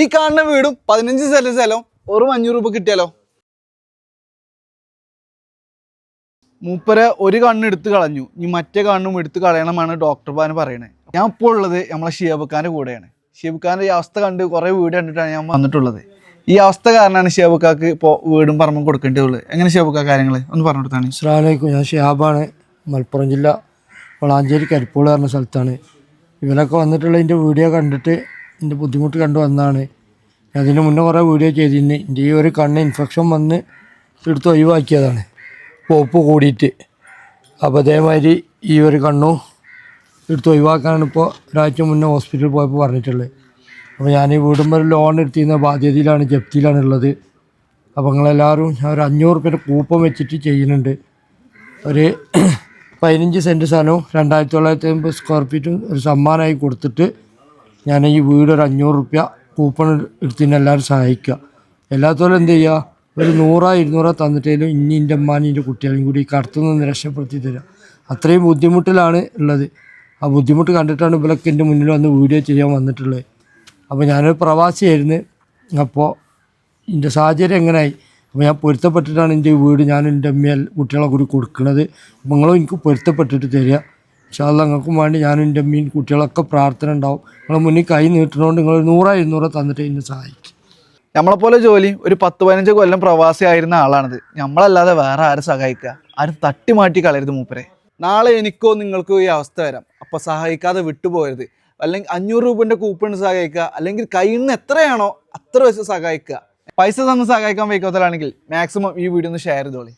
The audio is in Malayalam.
ഈ കാണുന്ന വീടും പതിനഞ്ച് സെന്റ് സ്ഥലം ഒരു അഞ്ഞൂറ് രൂപ കിട്ടിയാലോ? മൂപ്പരെ ഒരു കണ്ണ് എടുത്ത് കളഞ്ഞു. ഇനി മറ്റേ കണ്ണും എടുത്ത് കളയണമെന്നാണ് ഡോക്ടർ ഡോക്ടർമാർ പറയണേ. ഞാൻ ഇപ്പോൾ ഉള്ളത് നമ്മളെ ഷിയബക്കാന്റെ കൂടെയാണ്. ഷിയബക്കാന്റെ ഈ അവസ്ഥ കണ്ട് കുറേ വീട് കണ്ടിട്ടാണ് ഞാൻ വന്നിട്ടുള്ളത്. ഈ അവസ്ഥ കാരണമാണ് ഷിയബക്കാക്ക് ഇപ്പോൾ വീടും പറമ്പും കൊടുക്കേണ്ടതുള്ളത് എങ്ങനെ ഷിയബക്ക കാര്യങ്ങൾ ഒന്ന് പറഞ്ഞു കൊടുത്താണ് അസ്സലാമലൈക്കും. ഞാൻ ഷിയാബാണ്. മലപ്പുറം ജില്ല വളാഞ്ചേരി കരിപ്പൂർ പറഞ്ഞ സ്ഥലത്താണ്. ഇവരൊക്കെ വന്നിട്ടുള്ള എന്റെ വീഡിയോ കണ്ടിട്ട് എന്റെ ബുദ്ധിമുട്ട് കണ്ടു വന്നതാണ്. അതിന് മുന്നേ കുറേ വീഡിയോ ചെയ്തിരുന്നു. എന്റെ ഈ ഒരു കണ്ണ് ഇൻഫെക്ഷൻ വന്ന് എടുത്ത് ഒഴിവാക്കിയതാണ്. പോപ്പ് കൂടിയിട്ട്. അപ്പോൾ അതേമാതിരി ഈ ഒരു കണ്ണും എടുത്ത് ഒഴിവാക്കാനാണ് ഇപ്പോൾ ഒരാഴ്ച മുന്നേ ഹോസ്പിറ്റലിൽ പോയപ്പോൾ പറഞ്ഞിട്ടുള്ളത്. അപ്പോൾ ഞാൻ ഈ വീടുമ്പോൾ ലോൺ എടുത്തിരുന്ന ബാധ്യതയിലാണ് ജപ്തിയിലാണ് ഉള്ളത്. അപ്പോൾ നിങ്ങളെല്ലാവരും ഞാൻ ഒരു അഞ്ഞൂറ് റുപ്യയുടെ കൂപ്പൺ വെച്ചിട്ട് ചെയ്യുന്നുണ്ട്. ഒരു പതിനഞ്ച് സെന്റ് സ്ഥലവും രണ്ടായിരത്തി തൊള്ളായിരത്തി അമ്പത് സ്ക്വയർ ഫീറ്റും ഒരു സമ്മാനമായി കൊടുത്തിട്ട് ഞാൻ ഈ വീട് ഒരു അഞ്ഞൂറ് റുപ്യ കൂപ്പൺ എടുത്തിന് എല്ലാവരും സഹായിക്കുക. എല്ലാത്തോലും എന്ത് ചെയ്യുക? ഒരു നൂറോ ഇരുന്നൂറോ തന്നിട്ടേലും ഇനി എന്റെ അമ്മാനും എന്റെ കുട്ടികളെയും കൂടി ഈ കടത്തു നിന്ന് രക്ഷപ്പെടുത്തി തരിക അത്രയും ബുദ്ധിമുട്ടിലാണ് ഉള്ളത്. ആ ബുദ്ധിമുട്ട് കണ്ടിട്ടാണ് ഇവരൊക്കെ എന്റെ മുന്നിൽ വന്ന് വീഡിയോ ചെയ്യാൻ വന്നിട്ടുള്ളത്. അപ്പോൾ ഞാനൊരു പ്രവാസിയായിരുന്നു. അപ്പോൾ എന്റെ സാഹചര്യം എങ്ങനെയായി അപ്പോൾ ഞാൻ പൊരുത്തപ്പെട്ടിട്ടാണ് എന്റെ വീട് ഞാൻ എന്റെ അമ്മയെ കുട്ടികളെ കൂടി കൊടുക്കുന്നത് നിങ്ങളും എനിക്ക് പൊരുത്തപ്പെട്ടിട്ട് തരിക. ഇൻഷാല്ല നിങ്ങൾക്കും വേണ്ടി ഞാനും എന്റെ മീൻ കുട്ടികളൊക്കെ പ്രാർത്ഥന ഉണ്ടാവും. നിങ്ങളെ മുന്നിൽ കൈ നീട്ടുന്നതുകൊണ്ട് നിങ്ങൾ നൂറോ ഇരുന്നൂറോ തന്നിട്ട് എന്നെ സഹായിക്കും. നമ്മളെപ്പോലെ ജോലി ഒരു പത്ത് പതിനഞ്ച് കൊല്ലം പ്രവാസി ആയിരുന്ന ആളാണിത്. നമ്മളല്ലാതെ വേറെ ആരും സഹായിക്കുക ആരും തട്ടി മാറ്റി കളയരുത് മൂപ്പരെ. നാളെ എനിക്കോ നിങ്ങൾക്കോ ഈ അവസ്ഥ വരാം. അപ്പോൾ സഹായിക്കാതെ വിട്ടുപോകരുത്. അല്ലെങ്കിൽ അഞ്ഞൂറ് രൂപന്റെ കൂപ്പൺ സഹായിക്കുക അല്ലെങ്കിൽ കയ്യിൽ നിന്ന് എത്രയാണോ അത്ര വെച്ച് സഹായിക്കുക പൈസ തന്ന് സഹായിക്കാൻ വയ്ക്കാത്തതാണെങ്കിൽ മാക്സിമം ഈ വീഡിയോ ഒന്ന് ഷെയർ ചെയ്തോളി.